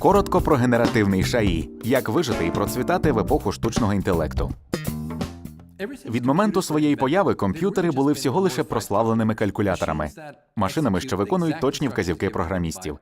Коротко про генеративний шаї, як вижити і процвітати в епоху штучного інтелекту. Від моменту своєї появи комп'ютери були всього лише прославленими калькуляторами, машинами, що виконують точні вказівки програмістів.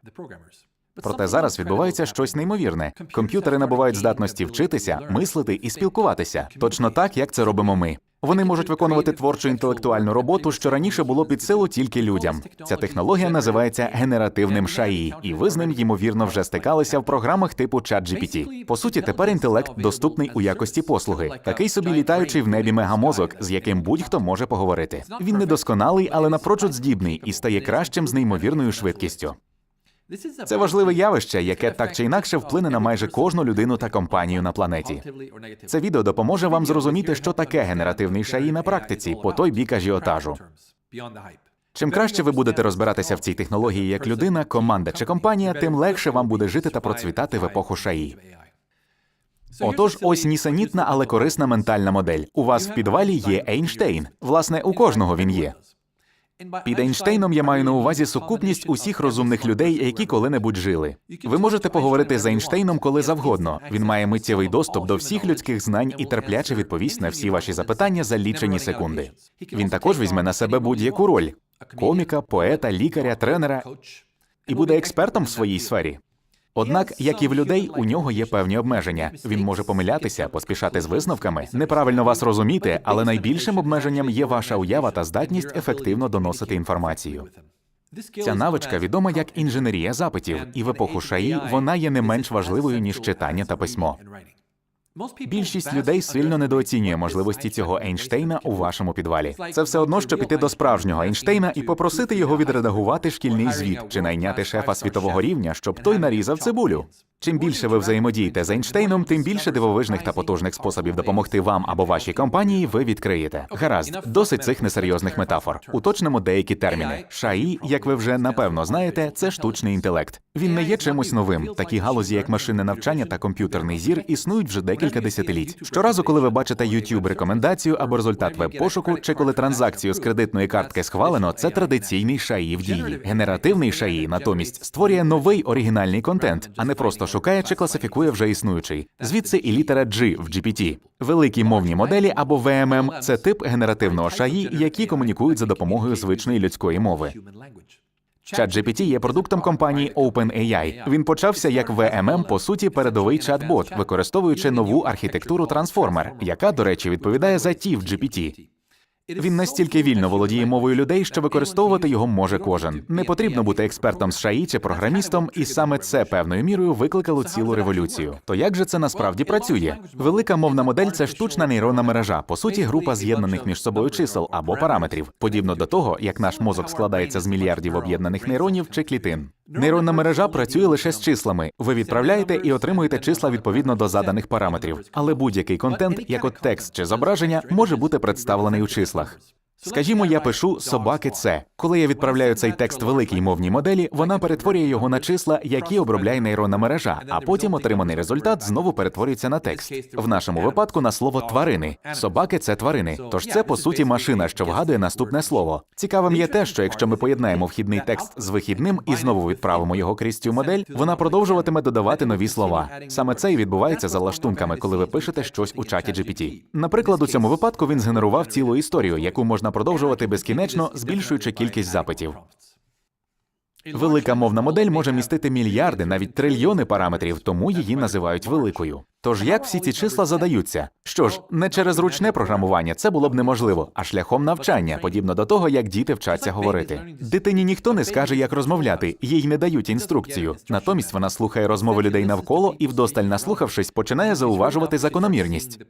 Проте зараз відбувається щось неймовірне. Комп'ютери набувають здатності вчитися, мислити і спілкуватися, точно так, як це робимо ми. Вони можуть виконувати творчу інтелектуальну роботу, що раніше було під силу тільки людям. Ця технологія називається генеративним шаї, і ви з ним ймовірно вже стикалися в програмах типу ChatGPT. По суті, тепер інтелект доступний у якості послуги, такий собі літаючий в небі мегамозок, з яким будь-хто може поговорити. Він недосконалий, але напрочуд здібний і стає кращим з неймовірною швидкістю. Це важливе явище, яке так чи інакше вплине на майже кожну людину та компанію на планеті. Це відео допоможе вам зрозуміти, що таке генеративний шаї на практиці по той бік ажіотажу. Чим краще ви будете розбиратися в цій технології як людина, команда чи компанія, тим легше вам буде жити та процвітати в епоху шаї. Отож, ось нісенітна, але корисна ментальна модель. У вас в підвалі є Ейнштейн. Власне, у кожного він є. Під Ейнштейном я маю на увазі сукупність усіх розумних людей, які коли-небудь жили. Ви можете поговорити з Ейнштейном коли завгодно. Він має миттєвий доступ до всіх людських знань і терпляче відповість на всі ваші запитання за лічені секунди. Він також візьме на себе будь-яку роль коміка, поета, лікаря, тренера і буде експертом в своїй сфері. Однак, як і в людей, у нього є певні обмеження. Він може помилятися, поспішати з висновками, неправильно вас розуміти, але найбільшим обмеженням є ваша уява та здатність ефективно доносити інформацію. Ця навичка відома як інженерія запитів, і в епоху шаї вона є не менш важливою ніж читання та письмо. Більшість людей сильно недооцінює можливості цього Ейнштейна у вашому підвалі. Це все одно, що піти до справжнього Ейнштейна і попросити його відредагувати шкільний звіт чи найняти шефа світового рівня, щоб той нарізав цибулю. Чим більше ви взаємодієте з Ейнштейном, тим більше дивовижних та потужних способів допомогти вам або вашій компанії ви відкриєте. Гаразд, досить цих несерйозних метафор. Уточнимо деякі терміни. ШАІ, як ви вже напевно знаєте, це штучний інтелект. Він не є чимось новим. Такі галузі, як машинне навчання та комп'ютерний зір, існують вже декілька десятиліть. Щоразу, коли ви бачите youtube рекомендацію або результат веб-пошуку, чи коли транзакцію з кредитної картки схвалено, це традиційний шаї в дії. Генеративний шаї натомість створює новий оригінальний контент, а не просто шукає чи класифікує вже існуючий. Звідси і літера G в GPT. Великі мовні моделі або VMM – це тип генеративного шаї, які комунікують за допомогою звичної людської мови. ChatGPT є продуктом компанії OpenAI. Він почався як VMM, по суті, передовий чат-бот, використовуючи нову архітектуру Transformer, яка, до речі, відповідає за ті в GPT. Він настільки вільно володіє мовою людей, що використовувати його може кожен. Не потрібно бути експертом з ШАІ чи програмістом, і саме це певною мірою викликало цілу революцію. То як же це насправді працює? Велика мовна модель це штучна нейронна мережа, по суті, група з'єднаних між собою чисел або параметрів, подібно до того, як наш мозок складається з мільярдів об'єднаних нейронів чи клітин. Нейронна мережа працює лише з числами. Ви відправляєте і отримуєте числа відповідно до заданих параметрів. Але будь-який контент, як от текст чи зображення, може бути представлений у числах. Скажімо, я пишу собаки це. Коли я відправляю цей текст великій мовній моделі, вона перетворює його на числа, які обробляє нейронна мережа, а потім отриманий результат знову перетворюється на текст. В нашому випадку на слово тварини. Собаки це тварини. Тож це по суті машина, що вгадує наступне слово. Цікавим є те, що якщо ми поєднаємо вхідний текст з вихідним і знову відправимо його крізь цю модель, вона продовжуватиме додавати нові слова. Саме це і відбувається за лаштунками, коли ви пишете щось у чаті GPT. Наприклад, у цьому випадку він згенерував цілу історію, яку можна продовжувати безкінечно, збільшуючи кількість запитів. Велика мовна модель може містити мільярди, навіть трильйони параметрів, тому її називають великою. Тож як всі ці числа задаються? Що ж, не через ручне програмування це було б неможливо, а шляхом навчання, подібно до того, як діти вчаться говорити. Дитині ніхто не скаже, як розмовляти, їй не дають інструкцію. Натомість вона слухає розмови людей навколо і, вдосталь наслухавшись, починає зауважувати закономірність.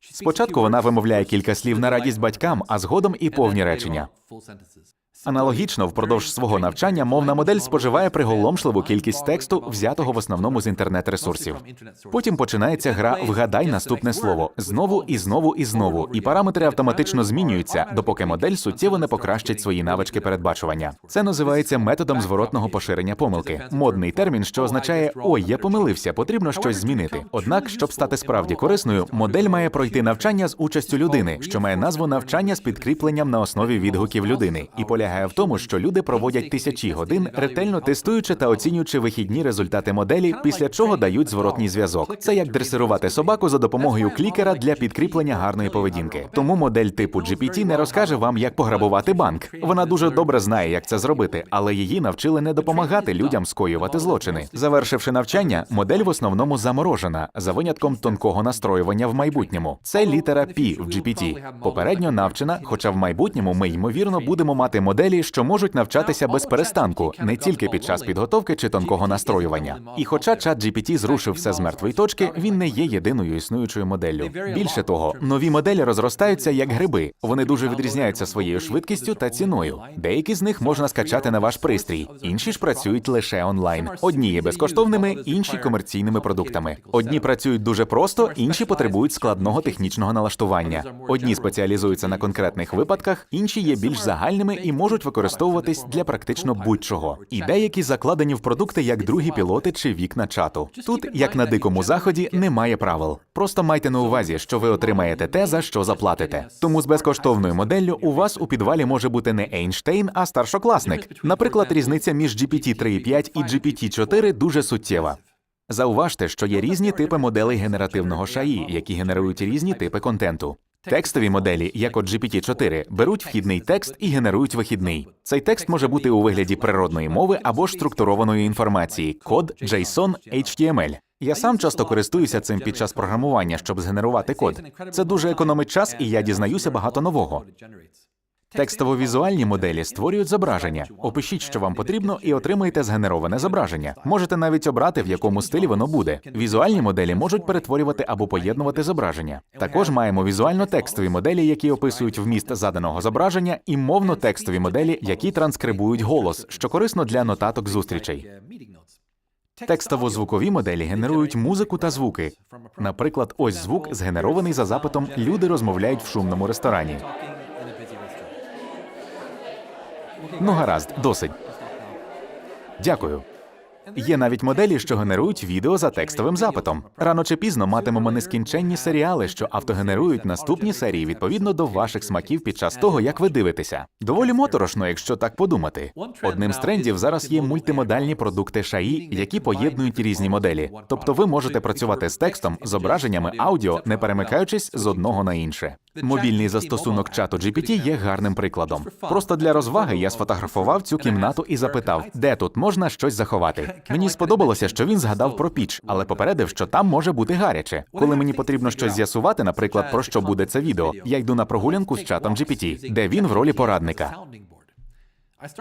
Спочатку вона вимовляє кілька слів на радість батькам, а згодом і повні речення. Аналогічно, впродовж свого навчання мовна модель споживає приголомшливу кількість тексту, взятого в основному з інтернет-ресурсів. Потім починається гра Вгадай наступне слово знову і знову і знову, і параметри автоматично змінюються, допоки модель суттєво не покращить свої навички передбачування. Це називається методом зворотного поширення помилки. Модний термін, що означає ой, я помилився, потрібно щось змінити. Однак, щоб стати справді корисною, модель має пройти навчання з участю людини, що має назву навчання з підкріпленням на основі відгуків людини, і полягає полягає в тому, що люди проводять тисячі годин, ретельно тестуючи та оцінюючи вихідні результати моделі, після чого дають зворотній зв'язок. Це як дресирувати собаку за допомогою клікера для підкріплення гарної поведінки. Тому модель типу GPT не розкаже вам, як пограбувати банк. Вона дуже добре знає, як це зробити, але її навчили не допомагати людям скоювати злочини. Завершивши навчання, модель в основному заморожена за винятком тонкого настроювання в майбутньому. Це літера P в GPT. Попередньо навчена, хоча в майбутньому ми ймовірно будемо мати моделі, що можуть навчатися без перестанку, не тільки під час підготовки чи тонкого настроювання. І хоча чат GPT зрушив все з мертвої точки, він не є єдиною існуючою моделлю. Більше того, нові моделі розростаються як гриби. Вони дуже відрізняються своєю швидкістю та ціною. Деякі з них можна скачати на ваш пристрій, інші ж працюють лише онлайн. Одні є безкоштовними, інші комерційними продуктами. Одні працюють дуже просто, інші потребують складного технічного налаштування. Одні спеціалізуються на конкретних випадках, інші є більш загальними і можуть використовуватись для практично будь-чого. І деякі закладені в продукти як другі пілоти чи вікна чату. Тут, як на дикому заході, немає правил. Просто майте на увазі, що ви отримаєте те, за що заплатите. Тому з безкоштовною моделлю у вас у підвалі може бути не Ейнштейн, а старшокласник. Наприклад, різниця між GPT 3.5 і GPT 4 дуже суттєва. Зауважте, що є різні типи моделей генеративного шаї, які генерують різні типи контенту. Текстові моделі, як от GPT-4, беруть вхідний текст і генерують вихідний. Цей текст може бути у вигляді природної мови або ж структурованої інформації, код, JSON, HTML. Я сам часто користуюся цим під час програмування, щоб згенерувати код. Це дуже економить час, і я дізнаюся багато нового. Текстово-візуальні моделі створюють зображення. Опишіть, що вам потрібно, і отримаєте згенероване зображення. Можете навіть обрати, в якому стилі воно буде. Візуальні моделі можуть перетворювати або поєднувати зображення. Також маємо візуально-текстові моделі, які описують вміст заданого зображення, і мовно-текстові моделі, які транскрибують голос, що корисно для нотаток зустрічей. Текстово-звукові моделі генерують музику та звуки. Наприклад, ось звук згенерований за запитом Люди розмовляють в шумному ресторані. Ну, гаразд, досить. Дякую. Є навіть моделі, що генерують відео за текстовим запитом. Рано чи пізно матимемо нескінченні серіали, що автогенерують наступні серії відповідно до ваших смаків під час того, як ви дивитеся. Доволі моторошно, якщо так подумати. Одним з трендів зараз є мультимодальні продукти ШАІ, які поєднують різні моделі. Тобто ви можете працювати з текстом, зображеннями, аудіо, не перемикаючись з одного на інше. Мобільний застосунок чату GPT є гарним прикладом. Просто для розваги я сфотографував цю кімнату і запитав, де тут можна щось заховати. Мені сподобалося, що він згадав про піч, але попередив, що там може бути гаряче. Коли мені потрібно щось з'ясувати, наприклад, про що буде це відео, я йду на прогулянку з чатом GPT, де він в ролі порадника.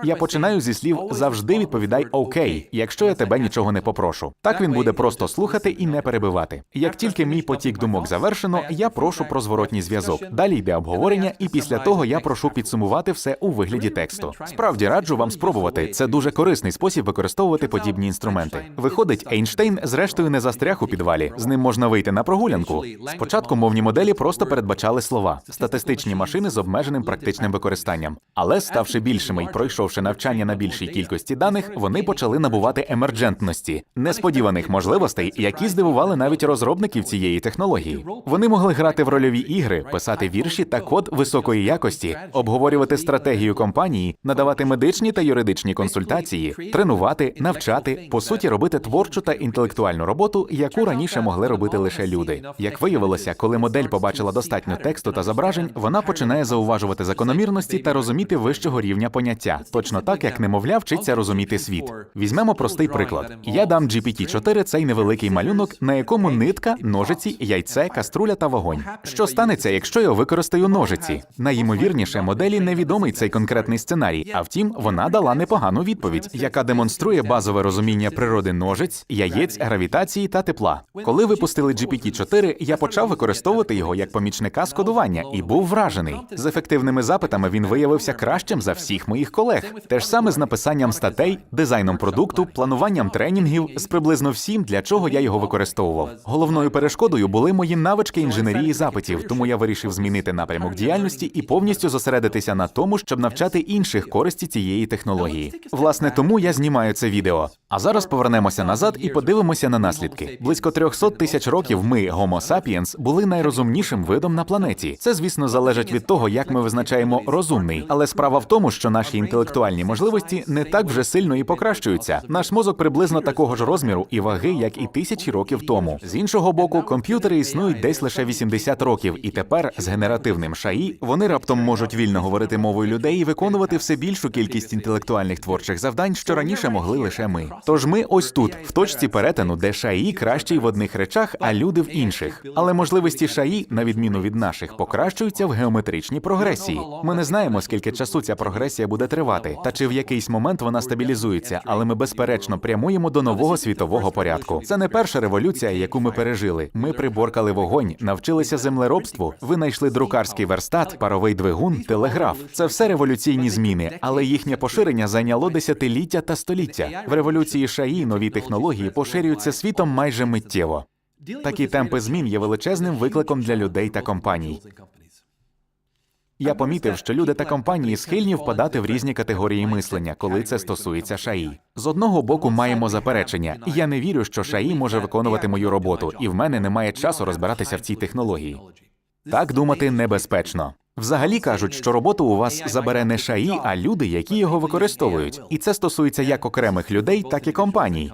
Я починаю зі слів завжди відповідай окей, якщо я тебе нічого не попрошу. Так він буде просто слухати і не перебивати. Як тільки мій потік думок завершено, я прошу про зворотній зв'язок. Далі йде обговорення, і після того я прошу підсумувати все у вигляді тексту. Справді раджу вам спробувати. Це дуже корисний спосіб використовувати подібні інструменти. Виходить, Ейнштейн зрештою не застряг у підвалі. З ним можна вийти на прогулянку. Спочатку мовні моделі просто передбачали слова, статистичні машини з обмеженим практичним використанням. Але ставши більшими й пройшовши навчання на більшій кількості даних, вони почали набувати емерджентності, несподіваних можливостей, які здивували навіть розробників цієї технології. Вони могли грати в рольові ігри, писати вірші та код високої якості, обговорювати стратегію компанії, надавати медичні та юридичні консультації, тренувати, навчати, по суті, робити творчу та інтелектуальну роботу, яку раніше могли робити лише люди. Як виявилося, коли модель побачила достатньо тексту та зображень, вона починає зауважувати закономірності та розуміти вищого рівня поняття, точно так як немовля вчиться розуміти світ. Візьмемо простий приклад. Я дам GPT-4 цей невеликий малюнок, на якому нитка, ножиці, яйце, каструля та вогонь. Що станеться, якщо я використаю ножиці? Найімовірніше, моделі невідомий цей конкретний сценарій. А втім, вона дала непогану відповідь, яка демонструє базове розуміння природи ножиць, яєць, гравітації та тепла. Коли випустили GPT-4, я почав використовувати його як помічника з кодування і був вражений. З ефективними запитами він виявився кращим за всіх моїх колег. Те ж саме з написанням статей, дизайном продукту, плануванням тренінгів з приблизно всім, для чого я його використовував. Головною перешкодою були мої навички інженерії запитів, тому я вирішив змінити напрямок діяльності і повністю зосередитися на тому, щоб навчати інших користі цієї технології. Власне, тому я знімаю це відео. А зараз повернемося назад і подивимося на наслідки. Близько 300 тисяч років ми, Homo sapiens, були найрозумнішим видом на планеті. Це, звісно, залежить від того, як ми визначаємо розумний, але справа в тому, що наші інтелектуальні інтелектуальні можливості не так вже сильно і покращуються. Наш мозок приблизно такого ж розміру і ваги, як і тисячі років тому. З іншого боку, комп'ютери існують десь лише 80 років, і тепер з генеративним ШАІ вони раптом можуть вільно говорити мовою людей і виконувати все більшу кількість інтелектуальних творчих завдань, що раніше могли лише ми. Тож ми ось тут, в точці перетину, де ШАІ кращий в одних речах, а люди в інших. Але можливості ШАІ, на відміну від наших, покращуються в геометричній прогресії. Ми не знаємо, скільки часу ця прогресія буде тривати, та чи в якийсь момент вона стабілізується, але ми безперечно прямуємо до нового світового порядку. Це не перша революція, яку ми пережили. Ми приборкали вогонь, навчилися землеробству, винайшли друкарський верстат, паровий двигун, телеграф. Це все революційні зміни, але їхнє поширення зайняло десятиліття та століття. В революції ШАІ нові технології поширюються світом майже миттєво. Такі темпи змін є величезним викликом для людей та компаній. Я помітив, що люди та компанії схильні впадати в різні категорії мислення, коли це стосується ШАІ. З одного боку маємо заперечення. Я не вірю, що ШАІ може виконувати мою роботу, і в мене немає часу розбиратися в цій технології. Так думати небезпечно. Взагалі кажуть, що роботу у вас забере не ШАІ, а люди, які його використовують. І це стосується як окремих людей, так і компаній.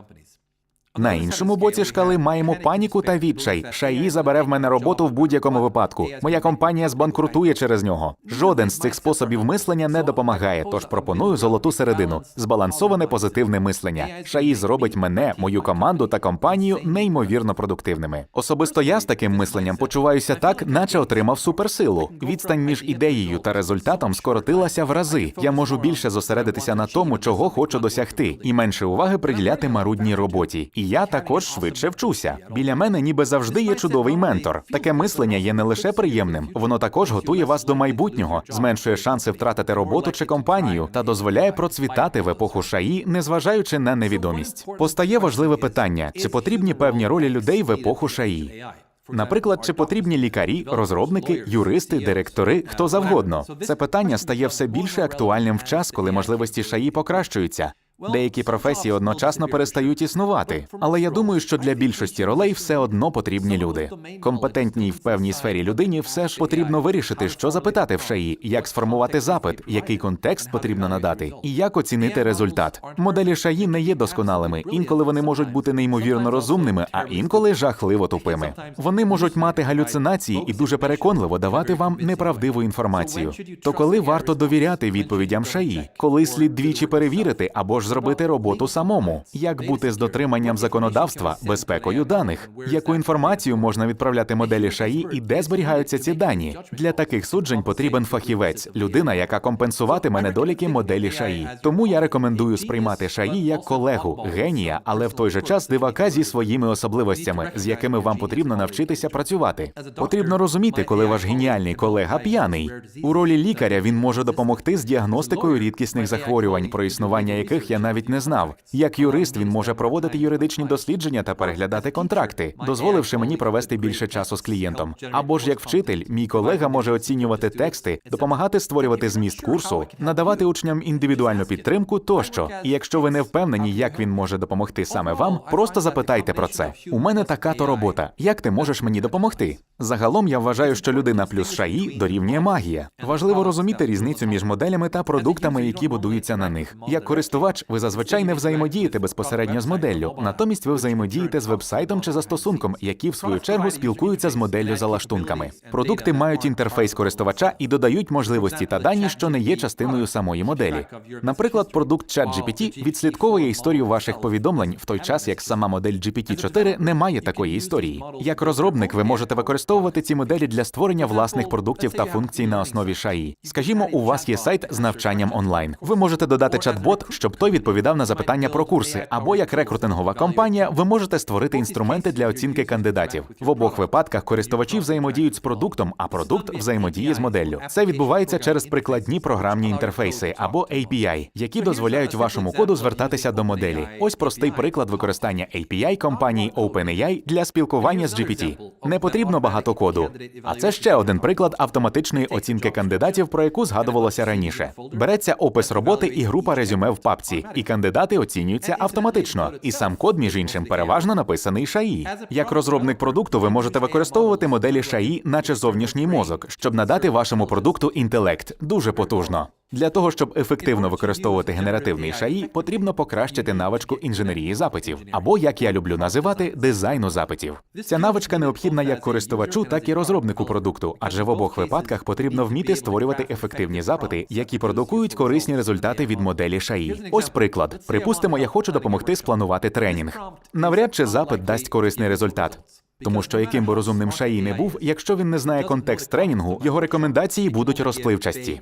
На іншому боці шкали маємо паніку та відчай. Шаї забере в мене роботу в будь-якому випадку. Моя компанія збанкрутує через нього. Жоден з цих способів мислення не допомагає, тож пропоную золоту середину збалансоване позитивне мислення. Шаї зробить мене, мою команду та компанію неймовірно продуктивними. Особисто я з таким мисленням почуваюся так, наче отримав суперсилу. Відстань між ідеєю та результатом скоротилася в рази. Я можу більше зосередитися на тому, чого хочу досягти, і менше уваги приділяти марудній роботі. Я також швидше вчуся. Біля мене ніби завжди є чудовий ментор. Таке мислення є не лише приємним, воно також готує вас до майбутнього, зменшує шанси втратити роботу чи компанію та дозволяє процвітати в епоху шаї, незважаючи на невідомість. Постає важливе питання: чи потрібні певні ролі людей в епоху шаї? Наприклад, чи потрібні лікарі, розробники, юристи, директори, хто завгодно. Це питання стає все більше актуальним в час, коли можливості шаї покращуються. Деякі професії одночасно перестають існувати, але я думаю, що для більшості ролей все одно потрібні люди. Компетентній в певній сфері людині все ж потрібно вирішити, що запитати в шаї, як сформувати запит, який контекст потрібно надати, і як оцінити результат. Моделі шаї не є досконалими. Інколи вони можуть бути неймовірно розумними, а інколи жахливо тупими. Вони можуть мати галюцинації і дуже переконливо давати вам неправдиву інформацію. То коли варто довіряти відповідям шаї, коли слід двічі перевірити або ж зробити роботу самому, як бути з дотриманням законодавства, безпекою даних, яку інформацію можна відправляти моделі шаї і де зберігаються ці дані. Для таких суджень потрібен фахівець, людина, яка компенсуватиме недоліки моделі шаї. Тому я рекомендую сприймати шаї як колегу, генія, але в той же час дивака зі своїми особливостями, з якими вам потрібно навчитися працювати. Потрібно розуміти, коли ваш геніальний колега п'яний. У ролі лікаря він може допомогти з діагностикою рідкісних захворювань, про існування яких я навіть не знав. Як юрист він може проводити юридичні дослідження та переглядати контракти, дозволивши мені провести більше часу з клієнтом. Або ж як вчитель, мій колега може оцінювати тексти, допомагати створювати зміст курсу, надавати учням індивідуальну підтримку тощо. І якщо ви не впевнені, як він може допомогти саме вам, просто запитайте про це. У мене така то робота. Як ти можеш мені допомогти? Загалом я вважаю, що людина плюс шаї дорівнює магія. Важливо розуміти різницю між моделями та продуктами, які будуються на них. Як користувач, ви зазвичай не взаємодієте безпосередньо з моделлю, натомість ви взаємодієте з вебсайтом чи застосунком, які в свою чергу спілкуються з моделлю за лаштунками. Продукти мають інтерфейс користувача і додають можливості та дані, що не є частиною самої моделі. Наприклад, продукт ChatGPT відслідковує історію ваших повідомлень в той час, як сама модель GPT-4 не має такої історії. Як розробник, ви можете використовувати ці моделі для створення власних продуктів та функцій на основі шаї. Скажімо, у вас є сайт з навчанням онлайн. Ви можете додати чат-бот, щоб той відповідав на запитання про курси, або як рекрутингова компанія, ви можете створити інструменти для оцінки кандидатів. В обох випадках користувачі взаємодіють з продуктом, а продукт взаємодіє з моделлю. Це відбувається через прикладні програмні інтерфейси або API, які дозволяють вашому коду звертатися до моделі. Ось простий приклад використання API компанії OpenAI для спілкування з GPT. Не потрібно багато коду. А це ще один приклад автоматичної оцінки кандидатів, про яку згадувалося раніше. Береться опис роботи і група резюме в папці, і кандидати оцінюються автоматично. І сам код, між іншим, переважно написаний шаї. Як розробник продукту, ви можете використовувати моделі шаї, наче зовнішній мозок, щоб надати вашому продукту інтелект дуже потужно. Для того, щоб ефективно використовувати генеративний шаї, потрібно покращити навичку інженерії запитів, або як я люблю називати, дизайну запитів. Ця навичка необхідна як користувачу, так і розробнику продукту, адже в обох випадках потрібно вміти створювати ефективні запити, які продукують корисні результати від моделі шаї. Ось приклад. Припустимо, я хочу допомогти спланувати тренінг. Навряд чи запит дасть корисний результат. Тому що яким би розумним шаї не був, якщо він не знає контекст тренінгу, його рекомендації будуть розпливчасті.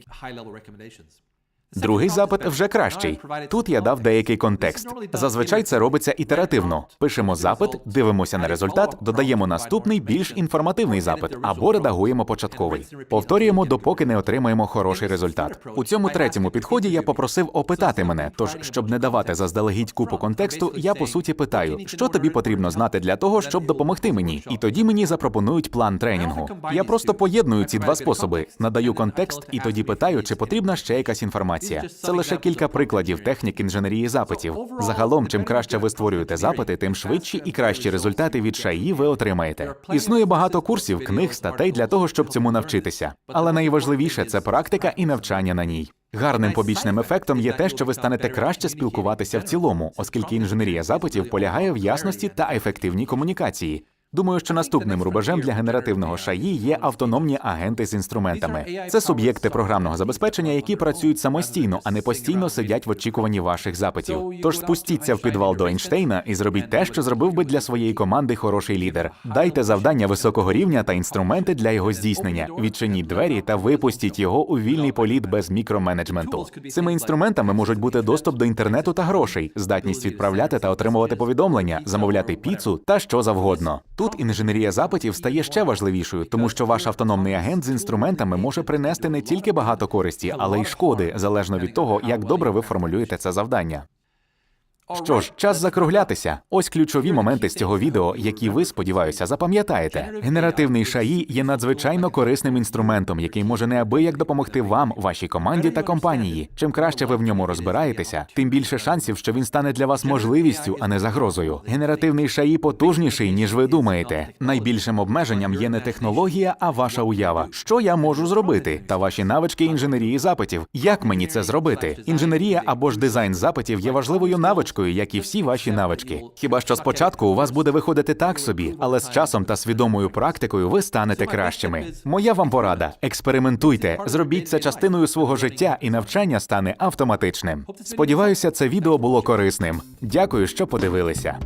Другий запит вже кращий. Тут я дав деякий контекст. Зазвичай це робиться ітеративно. Пишемо запит, дивимося на результат, додаємо наступний більш інформативний запит або редагуємо початковий. Повторюємо, допоки не отримаємо хороший результат. У цьому третьому підході я попросив опитати мене. Тож, щоб не давати заздалегідь купу контексту, я по суті питаю, що тобі потрібно знати для того, щоб допомогти мені. І тоді мені запропонують план тренінгу. Я просто поєдную ці два способи: надаю контекст і тоді питаю, чи потрібна ще якась інформація. Це лише кілька прикладів технік інженерії запитів. Загалом, чим краще ви створюєте запити, тим швидші і кращі результати від шаї ви отримаєте. Існує багато курсів, книг, статей для того, щоб цьому навчитися. Але найважливіше це практика і навчання на ній. Гарним побічним ефектом є те, що ви станете краще спілкуватися в цілому, оскільки інженерія запитів полягає в ясності та ефективній комунікації. Думаю, що наступним рубежем для генеративного шаї є автономні агенти з інструментами. Це суб'єкти програмного забезпечення, які працюють самостійно, а не постійно сидять в очікуванні ваших запитів. Тож спустіться в підвал до Ейнштейна і зробіть те, що зробив би для своєї команди хороший лідер. Дайте завдання високого рівня та інструменти для його здійснення. Відчиніть двері та випустіть його у вільний політ без мікроменеджменту. Цими інструментами можуть бути доступ до інтернету та грошей, здатність відправляти та отримувати повідомлення, замовляти піцу та що завгодно. Тут інженерія запитів стає ще важливішою, тому що ваш автономний агент з інструментами може принести не тільки багато користі, але й шкоди, залежно від того, як добре ви формулюєте це завдання. Що ж, час закруглятися. Ось ключові моменти з цього відео, які ви, сподіваюся, запам'ятаєте. Генеративний шаї є надзвичайно корисним інструментом, який може неабияк допомогти вам, вашій команді та компанії. Чим краще ви в ньому розбираєтеся, тим більше шансів, що він стане для вас можливістю, а не загрозою. Генеративний шаї потужніший, ніж ви думаєте. Найбільшим обмеженням є не технологія, а ваша уява. Що я можу зробити? Та ваші навички інженерії запитів. Як мені це зробити? Інженерія або ж дизайн запитів є важливою навичкою, як і всі ваші навички. Хіба що спочатку у вас буде виходити так собі, але з часом та свідомою практикою ви станете кращими. Моя вам порада: експериментуйте, зробіть це частиною свого життя, і навчання стане автоматичним. Сподіваюся, це відео було корисним. Дякую, що подивилися.